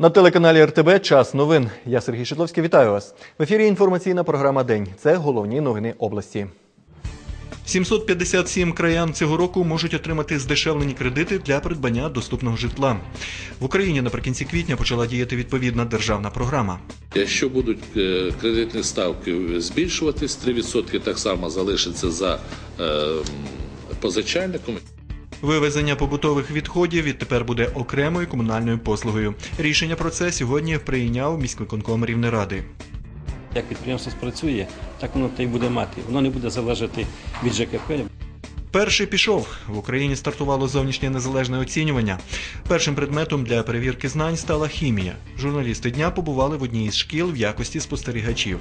На телеканалі РТБ час новин. Я Сергій Шитловський. Вітаю вас. В ефірі інформаційна програма День. Це головні новини області. 757 краян цього року можуть отримати здешевлені кредити для придбання доступного житла. В Україні наприкінці квітня почала діяти відповідна державна програма. Якщо будуть е, кредитні ставки збільшуватись, 3% так само залишиться за е, позичальником. Вивезення побутових відходів відтепер буде окремою комунальною послугою. Рішення про це сьогодні прийняв міськвиконком Рівнеради. Як підприємство спрацює, так воно та й буде мати. Воно не буде залежати від ЖКП. Перший пішов в Україні стартувало зовнішнє незалежне оцінювання. Першим предметом для перевірки знань стала хімія. Журналісти дня побували в одній із шкіл в якості спостерігачів.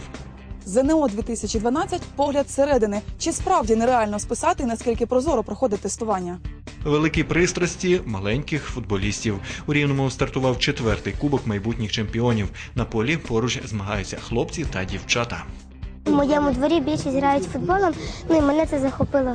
ЗНО 2012 – погляд середини. Чи справді нереально списати, наскільки прозоро проходить тестування? Великі пристрасті маленьких футболістів. У рівному стартував четвертий кубок майбутніх чемпіонів. На полі поруч змагаються хлопці та дівчата. У моєму дворі більшість грають футболом, ну і мене це захопило.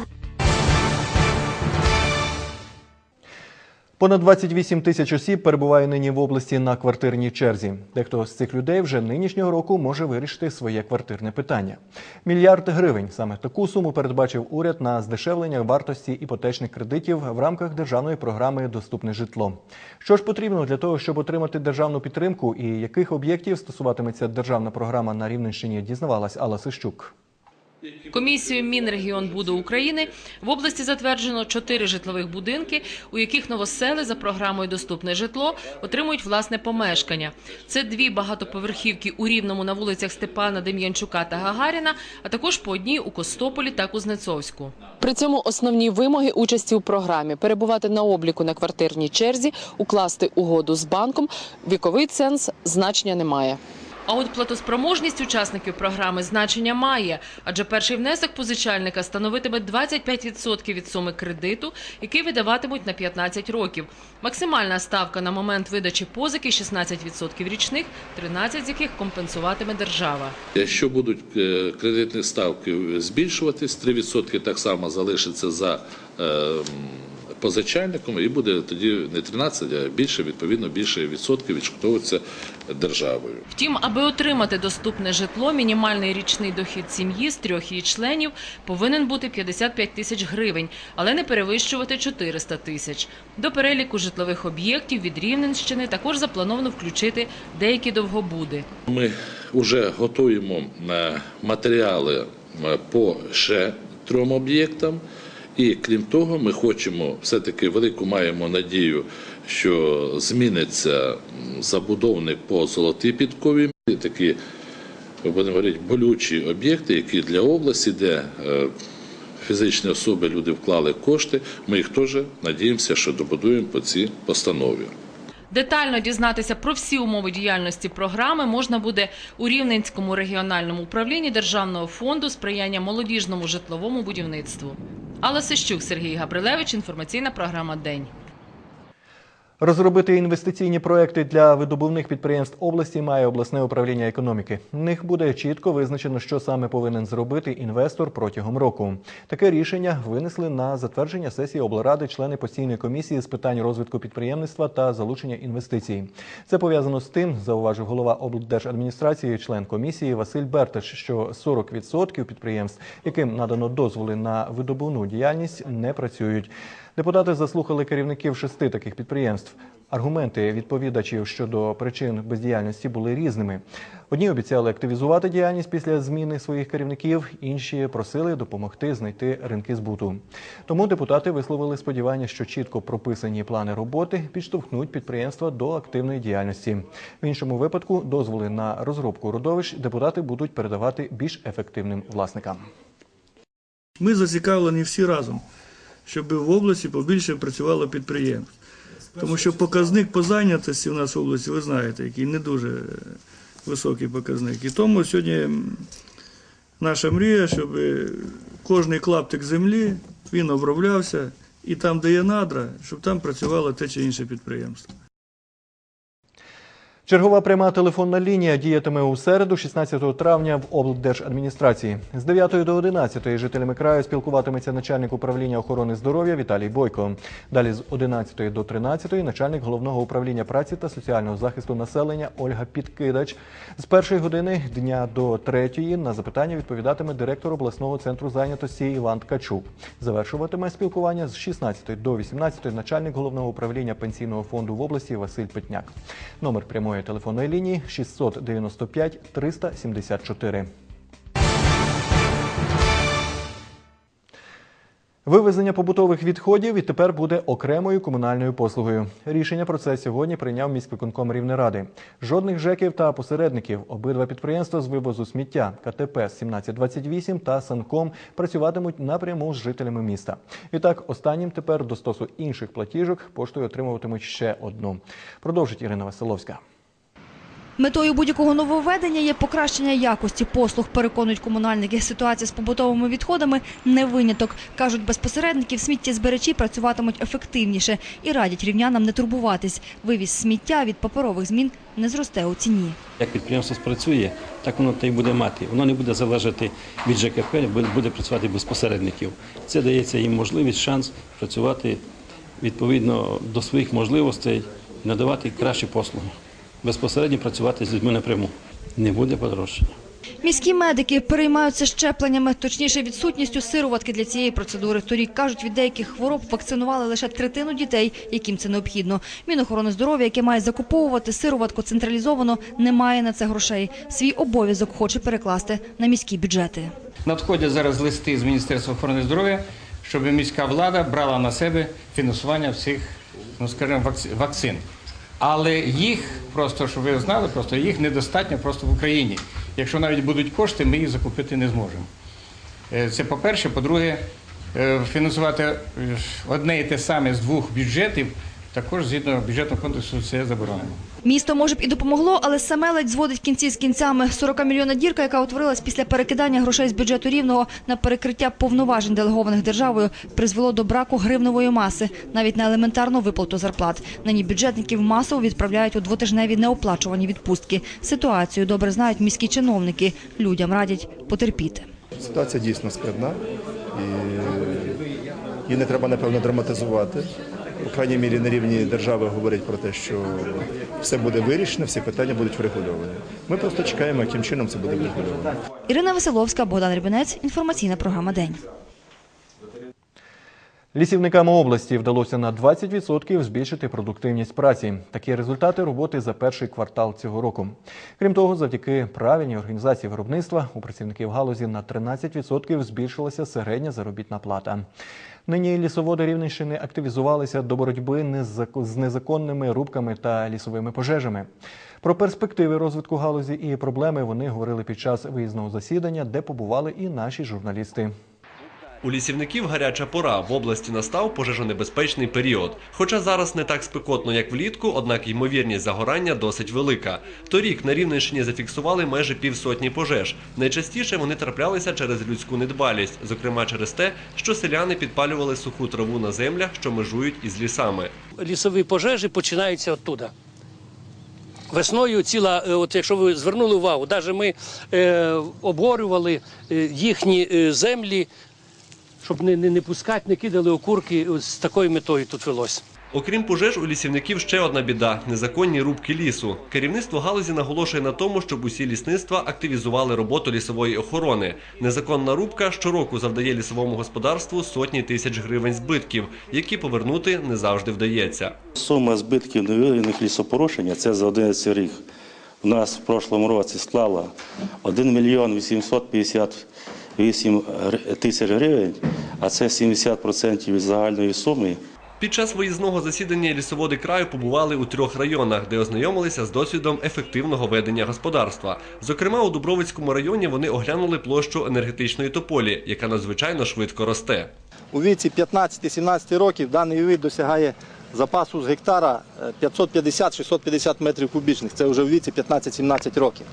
Понад 28 тисяч осіб перебуває нині в області на квартирній черзі. Дехто з цих людей вже нинішнього року може вирішити своє квартирне питання. Мільярд гривень саме таку суму передбачив уряд на здешевлення вартості іпотечних кредитів в рамках державної програми Доступне житло. Що ж потрібно для того, щоб отримати державну підтримку, і яких об'єктів стосуватиметься державна програма на Рівненщині, дізнавалась Алла Сищук. Комісією Мінрегіонбуду України в області затверджено чотири житлових будинки, у яких новосели за програмою Доступне житло отримують власне помешкання. Це дві багатоповерхівки у Рівному на вулицях Степана Дем'янчука та Гагаріна, а також по одній у Костополі та Кузнецовську. При цьому основні вимоги участі у програмі перебувати на обліку на квартирній черзі, укласти угоду з банком. Віковий ценз значення немає. А от платоспроможність учасників програми значення має, адже перший внесок позичальника становитиме 25% від суми кредиту, який видаватимуть на 15 років. Максимальна ставка на момент видачі позики 16% річних, 13 з яких компенсуватиме держава. Якщо будуть е, кредитні ставки збільшуватись, 3% так само залишиться за е, позичальником, і буде тоді не 13, а більше, відповідно, більше відсотків відшкодовується державою. Втім, аби отримати доступне житло, мінімальний річний дохід сім'ї з трьох її членів повинен бути 55 тисяч гривень, але не перевищувати 400 тисяч. До переліку житлових об'єктів від Рівненщини також заплановано включити деякі довгобуди. Ми вже готуємо е, матеріали е, по ще трьом об'єктам. І крім того, ми хочемо все-таки велику маємо надію, що зміниться забудовник по золотій підкові. Такі будемо говорити, болючі об'єкти, які для області, де е, фізичні особи люди вклали кошти. Ми їх теж надіємося, що добудуємо по цій постанові. Детально дізнатися про всі умови діяльності програми можна буде у Рівненському регіональному управлінні Державного фонду сприяння молодіжному житловому будівництву. Алла Сищук, Сергій Габрилевич, інформаційна програма День. Розробити інвестиційні проекти для видобувних підприємств області має обласне управління економіки. В них буде чітко визначено, що саме повинен зробити інвестор протягом року. Таке рішення винесли на затвердження сесії облради члени постійної комісії з питань розвитку підприємництва та залучення інвестицій. Це пов'язано з тим, зауважив голова облдержадміністрації, член комісії Василь Берташ, що 40% підприємств, яким надано дозволи на видобувну діяльність, не працюють. Депутати заслухали керівників шести таких підприємств. Аргументи відповідачів щодо причин бездіяльності були різними. Одні обіцяли активізувати діяльність після зміни своїх керівників, інші просили допомогти знайти ринки збуту. Тому депутати висловили сподівання, що чітко прописані плани роботи підштовхнуть підприємства до активної діяльності. В іншому випадку дозволи на розробку родовищ депутати будуть передавати більш ефективним власникам. Ми зацікавлені всі разом, щоб в області побільше працювало підприємств. Тому що показник по зайнятості у нас в області, ви знаєте, який не дуже е, високий показник. І тому сьогодні наша мрія, щоб кожний клаптик землі він оброблявся, і там, де є надра, щоб там працювало те чи інше підприємство. Чергова пряма телефонна лінія діятиме у середу, 16 травня, в облдержадміністрації. З 9 до 11 жителями краю спілкуватиметься начальник управління охорони здоров'я Віталій Бойко. Далі з 11 до 13 начальник головного управління праці та соціального захисту населення Ольга Підкидач. З першої години дня до третьої на запитання відповідатиме директор обласного центру зайнятості Іван Ткачук. Завершуватиме спілкування з 16 до 18 начальник головного управління пенсійного фонду в області Василь Петняк. Номер прямої телефонної лінії 695 374. Вивезення побутових відходів відтепер буде окремою комунальною послугою. Рішення про це сьогодні прийняв міськвиконком Рівнеради. Жодних ЖЕКів та посередників. Обидва підприємства з вивозу сміття КТП 1728 та Санком працюватимуть напряму з жителями міста. Відтак, останнім тепер до стосу інших платіжок поштою отримуватимуть ще одну. Продовжить Ірина Василовська. Метою будь-якого нововведення є покращення якості послуг, переконують комунальники. Ситуація з побутовими відходами не виняток. Кажуть, без посередників сміттєзберечі працюватимуть ефективніше і радять рівнянам не турбуватись. Вивіз сміття від паперових змін не зросте у ціні. Як підприємство спрацює, так воно та й буде мати. Воно не буде залежати від ЖКП, буде- працювати без посередників. Це дається їм можливість, шанс працювати відповідно до своїх можливостей, надавати кращі послуги. Безпосередньо працювати з людьми напряму. Не буде подорожчання. Міські медики переймаються щепленнями, точніше відсутністю сироватки для цієї процедури. Торік, кажуть, від деяких хвороб вакцинували лише третину дітей, яким це необхідно. Мінохорони здоров'я, яке має закуповувати сироватку централізовано, не має на це грошей. Свій обов'язок хоче перекласти на міські бюджети. Надходять зараз листи з Міністерства охорони здоров'я, щоб міська влада брала на себе фінансування всіх, ну скажімо, вакци- вакцин. Але їх просто, щоб ви знали, просто їх недостатньо просто в Україні. Якщо навіть будуть кошти, ми їх закупити не зможемо. Е, Це по-перше. По-друге, е, фінансувати е, одне і те саме з двох бюджетів, також згідно бюджетного кодексу це заборонено. Місто може б і допомогло, але саме ледь зводить кінці з кінцями. 40 мільйона дірка, яка утворилась після перекидання грошей з бюджету рівного на перекриття повноважень делегованих державою, призвело до браку гривневої маси, навіть на елементарну виплату зарплат. Нині бюджетників масово відправляють у двотижневі неоплачувані відпустки. Ситуацію добре знають міські чиновники. Людям радять потерпіти. Ситуація дійсно складна і не треба, напевно, драматизувати. У крайній мірі на рівні держави говорять про те, що все буде вирішено, всі питання будуть врегульовані. Ми просто чекаємо, яким чином це буде врегульовано. Ірина Василовська, Богдан Рибинець. Інформаційна програма День. Лісівникам області вдалося на 20% збільшити продуктивність праці. Такі результати роботи за перший квартал цього року. Крім того, завдяки правильній організації виробництва у працівників галузі на 13% збільшилася середня заробітна плата. Нині лісоводи Рівненщини активізувалися до боротьби з незаконними рубками та лісовими пожежами. Про перспективи розвитку галузі і проблеми вони говорили під час виїзного засідання, де побували і наші журналісти. У лісівників гаряча пора. В області настав пожежонебезпечний період. Хоча зараз не так спекотно, як влітку, однак ймовірність загорання досить велика. Торік на Рівненщині зафіксували майже півсотні пожеж. Найчастіше вони траплялися через людську недбалість, зокрема через те, що селяни підпалювали суху траву на землях, що межують із лісами. лісові пожежі починаються оттуда. Весною ціла, е, от якщо ви звернули увагу, навіть ми е, оборювали е, їхні е, землі, щоб не не, не пускати, не кидали окурки з такою метою тут велось. Окрім пожеж, у лісівників ще одна біда незаконні рубки лісу. Керівництво галузі наголошує на тому, щоб усі лісництва активізували роботу лісової охорони. Незаконна рубка щороку завдає лісовому господарству сотні тисяч гривень збитків, які повернути не завжди вдається. Сума збитків невиявлених лісопорушення це за 11 рік. У нас в прошлому році склала 1 мільйон 850 8 тисяч гривень, а це 70% від загальної суми. Під час виїзного засідання лісоводи краю побували у трьох районах, де ознайомилися з досвідом ефективного ведення господарства. Зокрема, у Дубровицькому районі вони оглянули площу енергетичної тополі, яка надзвичайно швидко росте. У віці 15-17 років даний вид досягає запасу з гектара е, 550-650 метрів кубічних. Це вже в віці 15-17 років.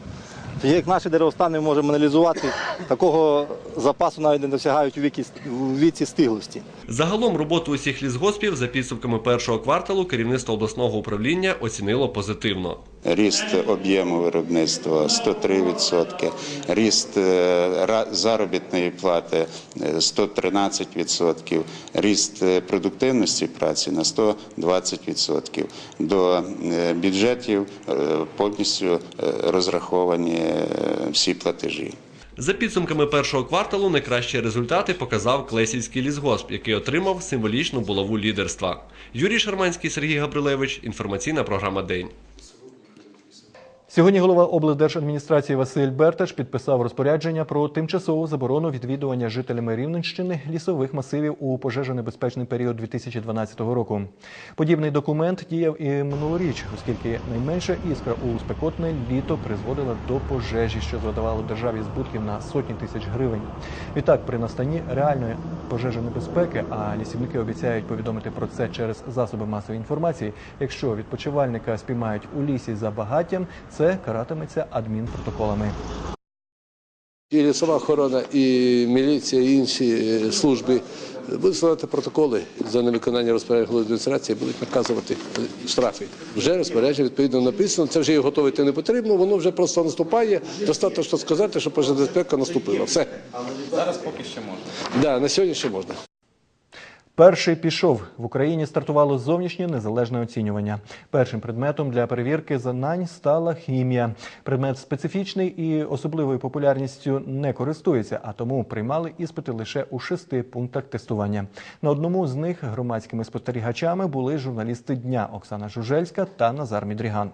Як наші деревостани можемо аналізувати, такого запасу навіть не досягають у віці, у віці стиглості. Загалом роботу усіх лісгоспів за підсумками першого кварталу керівництво обласного управління оцінило позитивно. Ріст об'єму виробництва 103%, ріст е, заробітної плати е, 113%, ріст е, продуктивності праці на 120%. До е, бюджетів е, повністю е, розраховані е, всі платежі. За підсумками першого кварталу найкращі результати показав Клесівський лісгосп, який отримав символічну булаву лідерства. Юрій Шарманський, Сергій Габрилевич. Інформаційна програма День. Сьогодні голова облдержадміністрації Василь Берташ підписав розпорядження про тимчасову заборону відвідування жителями Рівненщини лісових масивів у пожежонебезпечний період 2012 року. Подібний документ діяв і минулоріч, оскільки найменша іскра у спекотне літо призводила до пожежі, що завдавало державі збитків на сотні тисяч гривень. Відтак, при настанні реальної пожежонебезпеки, а лісівники обіцяють повідомити про це через засоби масової інформації. Якщо відпочивальника спіймають у лісі за багаттям, це каратиметься адмінпротоколами. І лісова охорона, і міліція, і інші е, служби будуть складати протоколи за невиконання розпорядження голови адміністрації, будуть наказувати е, штрафи. Вже розпорядження відповідно написано. Це вже його готовити не потрібно. Воно вже просто наступає. Достатньо сказати, що пожежна безпека наступила. Все. Зараз поки ще можна. Да, на сьогодні ще можна. Перший пішов в Україні. Стартувало зовнішнє незалежне оцінювання. Першим предметом для перевірки знань стала хімія. Предмет специфічний і особливою популярністю не користується, а тому приймали іспити лише у шести пунктах тестування. На одному з них громадськими спостерігачами були журналісти дня Оксана Жужельська та Назар Мідріган.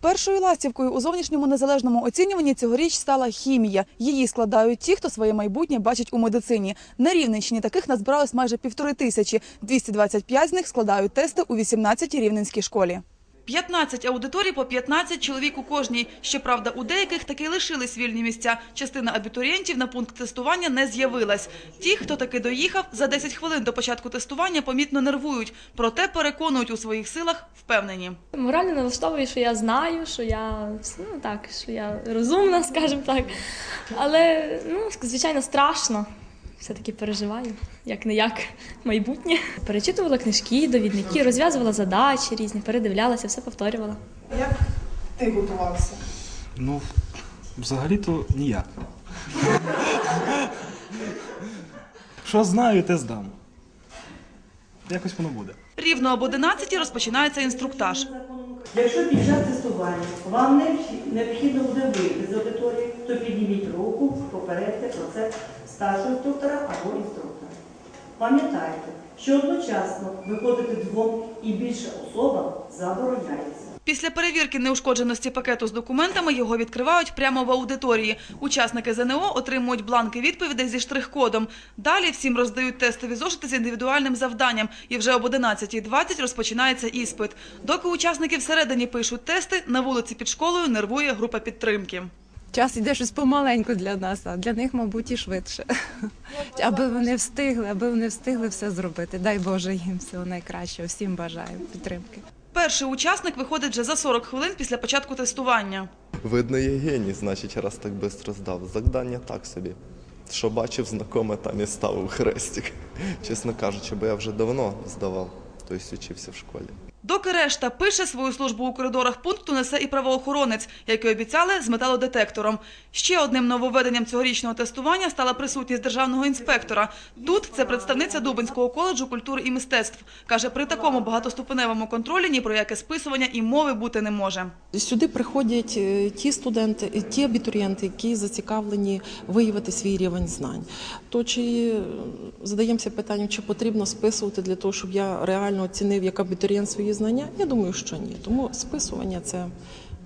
Першою ластівкою у зовнішньому незалежному оцінюванні цьогоріч стала хімія. Її складають ті, хто своє майбутнє бачить у медицині. На Рівненщині таких назбиралось майже півтори тисячі. 225 з них складають тести у 18-й рівненській школі. 15 аудиторій по 15 чоловік у кожній. Щоправда, у деяких таки лишились вільні місця. Частина абітурієнтів на пункт тестування не з'явилась. Ті, хто таки доїхав, за 10 хвилин до початку тестування помітно нервують. Проте переконують у своїх силах впевнені. Морально налаштовую, що я знаю, що я ну так, що я розумна, скажімо так. Але ну, звичайно, страшно. Все-таки переживаю, як не як майбутнє. Перечитувала книжки, довідники, розв'язувала задачі різні, передивлялася, все повторювала. Як ти готувався? Ну, взагалі-то ніяк. Що знаю, те здам. Якось воно буде. Рівно об 11 розпочинається інструктаж. Якщо під час тестування вам необхідно буде вийти з аудиторії, то підніміть руку, попередьте про це старшого інструктора або інструктора. Пам'ятайте, що одночасно виходити двом і більше особам забороняється. Після перевірки неушкодженості пакету з документами його відкривають прямо в аудиторії. Учасники ЗНО отримують бланки відповідей зі штрих-кодом. Далі всім роздають тестові зошити з індивідуальним завданням. І вже об 11.20 розпочинається іспит. Доки учасники всередині пишуть тести, на вулиці під школою нервує група підтримки. Час іде щось помаленьку для нас, а для них, мабуть, і швидше. Аби вони встигли, аби вони встигли все зробити. Дай Боже їм всього найкращого. Всім бажаю підтримки. Перший учасник виходить вже за 40 хвилин після початку тестування. Видно, є геній, значить, раз так швидко здав. Завдання так собі. Що бачив знакоме, там і ставив хрестик. Чесно кажучи, бо я вже давно здавав, тобто учився в школі. Доки решта пише свою службу у коридорах пункту, несе і правоохоронець, як і обіцяли, з металодетектором. Ще одним нововведенням цьогорічного тестування стала присутність державного інспектора. Тут це представниця Дубинського коледжу культури і мистецтв. Каже, при такому багатоступеневому контролі ні про яке списування і мови бути не може. Сюди приходять е, ті студенти, е, ті абітурієнти, які зацікавлені виявити свій рівень знань. То чи е, задаємося питанням, чи потрібно списувати для того, щоб я реально оцінив як абітурієнт свої знання? Я думаю, що ні. Тому списування це,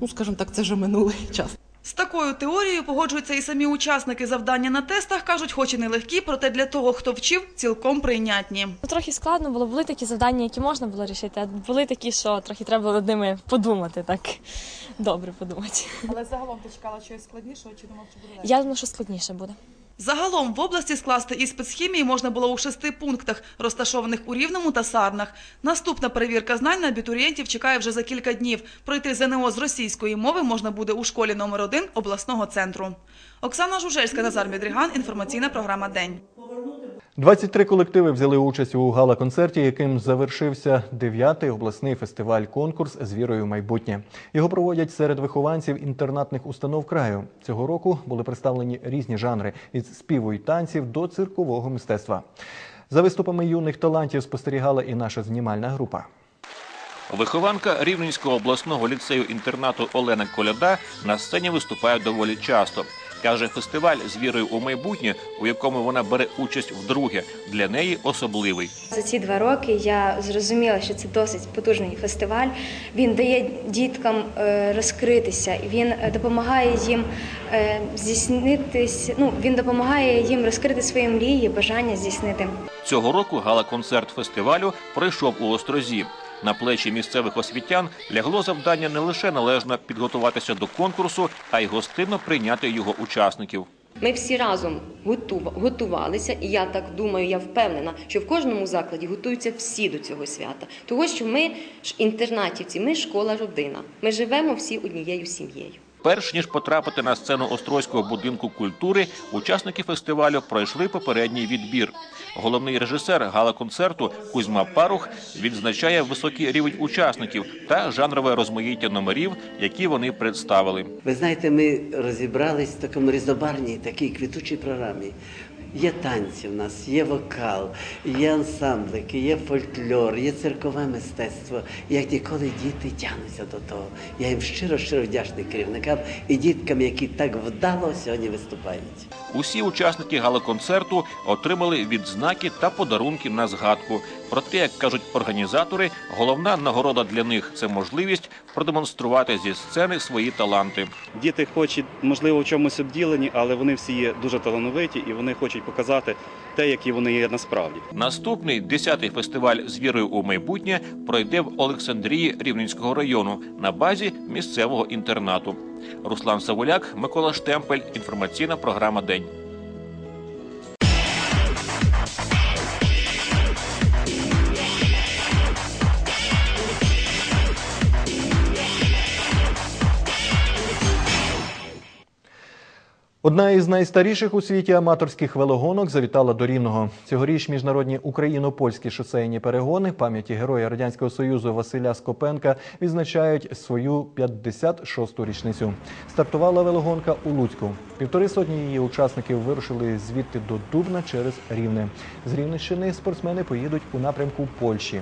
ну скажімо так, це вже минулий час. З такою теорією погоджуються і самі учасники. Завдання на тестах кажуть, хоч і не легкі, проте для того, хто вчив, цілком прийнятні. Ну, Трохи складно було, були такі завдання, які можна було рішити, а були такі, що трохи треба було над ними подумати, так добре подумати. Але загалом ти чекала чогось складнішого чи думав, чи буде Я думаю, що складніше буде. Загалом в області скласти іспит з хімії можна було у шести пунктах, розташованих у Рівному та Сарнах. Наступна перевірка знань на абітурієнтів чекає вже за кілька днів. Пройти ЗНО з російської мови можна буде у школі номер 1 обласного центру. Оксана Жужельська, Назар Мідріган. Інформаційна програма День. 23 колективи взяли участь у гала-концерті, яким завершився 9-й обласний фестиваль-конкурс з вірою в майбутнє. Його проводять серед вихованців інтернатних установ краю. Цього року були представлені різні жанри від співу і танців до циркового мистецтва. За виступами юних талантів спостерігала і наша знімальна група. Вихованка Рівненського обласного ліцею-інтернату Олена Коляда на сцені виступає доволі часто. Каже, фестиваль з вірою у майбутнє, у якому вона бере участь вдруге, для неї особливий. За ці два роки я зрозуміла, що це досить потужний фестиваль. Він дає діткам е, розкритися, він е, допомагає їм е, здійснитись. Ну він допомагає їм розкрити свої мрії, бажання здійснити. Цього року гала-концерт фестивалю пройшов у Острозі. На плечі місцевих освітян лягло завдання не лише належно підготуватися до конкурсу, а й гостинно прийняти його учасників. Ми всі разом готувалися, і я так думаю, я впевнена, що в кожному закладі готуються всі до цього свята. Того, що ми ж інтернатівці, ми школа родина. Ми живемо всі однією сім'єю. Перш ніж потрапити на сцену Острозького будинку культури, учасники фестивалю пройшли попередній відбір. Головний режисер гала-концерту Кузьма Парух відзначає високий рівень учасників та жанрове розмаїття номерів, які вони представили. Ви знаєте, ми розібрались в такому різнобарній, такій квітучій програмі. Є танці в нас, є вокал, є ансамблики, є фольклор, є циркове мистецтво. Як ніколи діти тягнуться до того. Я їм щиро щиро вдячний керівникам і діткам, які так вдало сьогодні виступають. Усі учасники гала-концерту отримали відзнаки та подарунки на згадку. Проте, як кажуть організатори, головна нагорода для них це можливість продемонструвати зі сцени свої таланти. Діти хочуть, можливо, в чомусь обділені, але вони всі є дуже талановиті і вони хочуть показати те, які вони є насправді. Наступний 10-й фестиваль з вірою у майбутнє пройде в Олександрії Рівненського району на базі місцевого інтернату. Руслан Савуляк, Микола Штемпель. Інформаційна програма День. Одна із найстаріших у світі аматорських велогонок завітала до Рівного. Цьогоріч міжнародні україно-польські шосейні перегони пам'яті героя радянського союзу Василя Скопенка відзначають свою 56-ту річницю. Стартувала велогонка у Луцьку. Півтори сотні її учасників вирушили звідти до Дубна через Рівне. З Рівненщини спортсмени поїдуть у напрямку Польщі.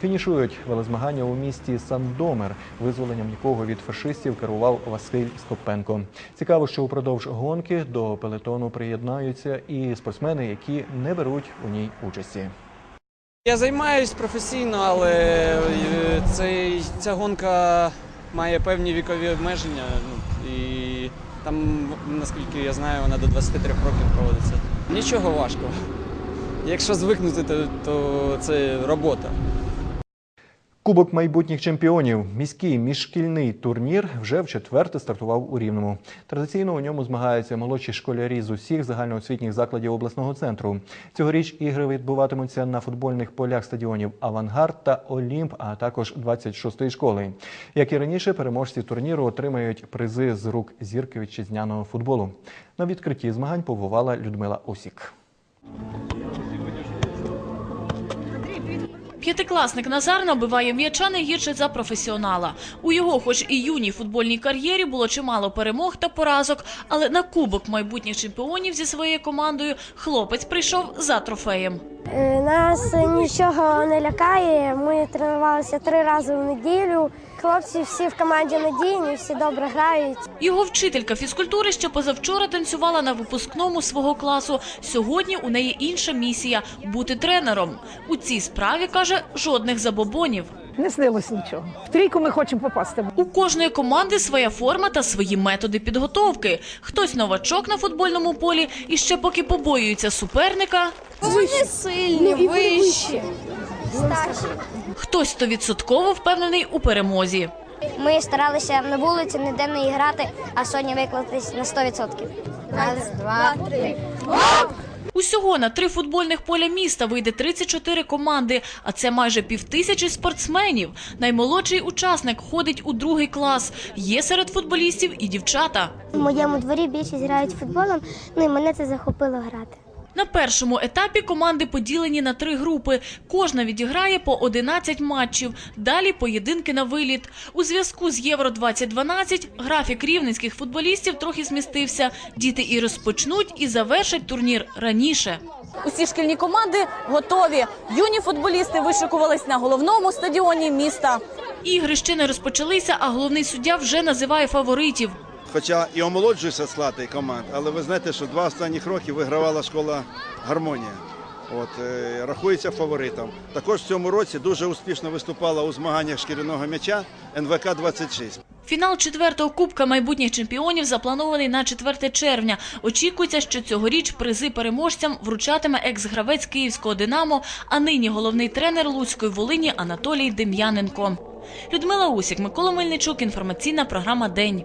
Фінішують велозмагання у місті Сандомир, визволенням якого від фашистів керував Василь Скопенко. Цікаво, що упродовж гонки до пелетону приєднаються і спортсмени, які не беруть у ній участі. Я займаюся професійно, але е, цей, ця гонка має певні вікові обмеження. ну, І там, наскільки я знаю, вона до 23 років проводиться. Нічого важкого. Якщо звикнути, то, то це робота. Кубок майбутніх чемпіонів, міський міжшкільний турнір вже в четверте стартував у Рівному. Традиційно у ньому змагаються молодші школярі з усіх загальноосвітніх закладів обласного центру. Цьогоріч ігри відбуватимуться на футбольних полях стадіонів Авангард та Олімп, а також 26-ї школи. Як і раніше, переможці турніру отримають призи з рук зірки вітчизняного футболу. На відкритті змагань побувала Людмила Усік. П'ятикласник Назар набиває м'яча не гірше за професіонала. У його, хоч і юній футбольній кар'єрі, було чимало перемог та поразок, але на кубок майбутніх чемпіонів зі своєю командою хлопець прийшов за трофеєм. Е, Нас нічого не лякає. Ми тренувалися три рази в неділю. Хлопці всі в команді надійні, всі добре грають. Його вчителька фізкультури ще позавчора танцювала на випускному свого класу. Сьогодні у неї інша місія бути тренером. У цій справі каже жодних забобонів. Не снилось нічого. В трійку ми хочемо попасти. У кожної команди своя форма та свої методи підготовки. Хтось новачок на футбольному полі і ще поки побоюється суперника. Вони сильні, вищі, старші. Хтось стовідсотково впевнений у перемозі. Ми старалися на вулиці ніде не грати, а сьогодні виклатись на 100%. Раз, два, три. Усього на три футбольних поля міста вийде 34 команди, а це майже півтисячі спортсменів. Наймолодший учасник ходить у другий клас. Є серед футболістів і дівчата. У моєму дворі більшість грають футболом, ну і мене це захопило грати. На першому етапі команди поділені на три групи. Кожна відіграє по 11 матчів. Далі поєдинки на виліт. У зв'язку з Євро 2012 графік рівненських футболістів трохи змістився. Діти і розпочнуть, і завершать турнір раніше. Усі шкільні команди готові. Юні футболісти вишикувались на головному стадіоні міста. Ігри ще не розпочалися, а головний суддя вже називає фаворитів. Хоча і омолоджується склад і команд, але ви знаєте, що два останніх роки вигравала школа гармонія. От е, рахується фаворитом. Також в цьому році дуже успішно виступала у змаганнях шкіряного м'яча НВК 26 Фінал четвертого кубка майбутніх чемпіонів запланований на 4 червня. Очікується, що цьогоріч призи переможцям вручатиме екс-гравець київського Динамо, а нині головний тренер Луцької Волині Анатолій Дем'яненко. Людмила Усік, Микола Мельничук. Інформаційна програма День.